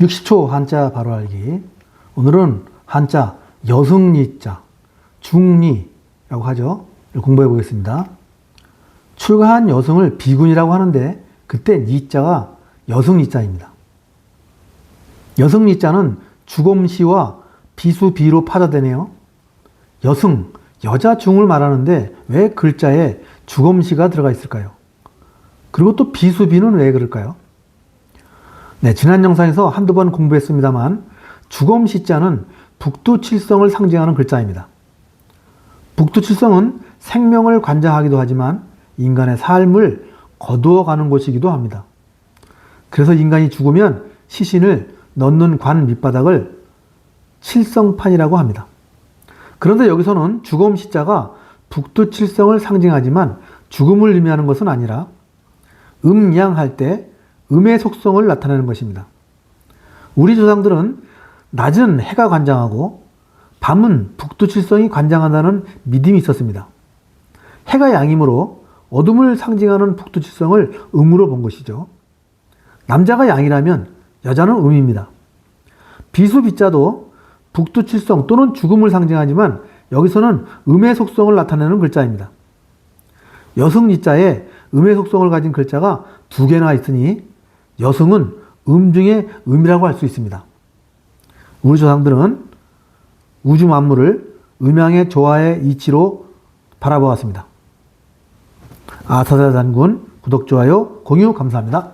60초 한자 바로 알기. 오늘은 한자 여승리자, 중리라고 하죠. 공부해 보겠습니다. 출가한 여성을 비군이라고 하는데 그때 니자가 여승리자입니다. 여승리자는 주검시와 비수비로 파자되네요. 여승, 여자 중을 말하는데 왜 글자에 주검시가 들어가 있을까요? 그리고 또 비수비는 왜 그럴까요? 네, 지난 영상에서 한두 번 공부했습니다만 주검 시자는 북두칠성을 상징하는 글자입니다. 북두칠성은 생명을 관장하기도 하지만 인간의 삶을 거두어가는 곳이기도 합니다. 그래서 인간이 죽으면 시신을 넣는 관 밑바닥을 칠성판이라고 합니다. 그런데 여기서는 주검시자가 북두칠성을 상징하지만 죽음을 의미하는 것은 아니라 음양할 때 음의 속성을 나타내는 것입니다. 우리 조상들은 낮은 해가 관장하고 밤은 북두칠성이 관장한다는 믿음이 있었습니다. 해가 양이므로 어둠을 상징하는 북두칠성을 음으로 본 것이죠. 남자가 양이라면 여자는 음입니다. 비수비자도 북두칠성 또는 죽음을 상징하지만 여기서는 음의 속성을 나타내는 글자입니다. 여승리자에 음의 속성을 가진 글자가 두 개나 있으니 여승은 음 중에 음이라고 할 수 있습니다. 우리 조상들은 우주 만물을 음양의 조화의 이치로 바라보았습니다. 아사자 단군 구독, 좋아요, 공유 감사합니다.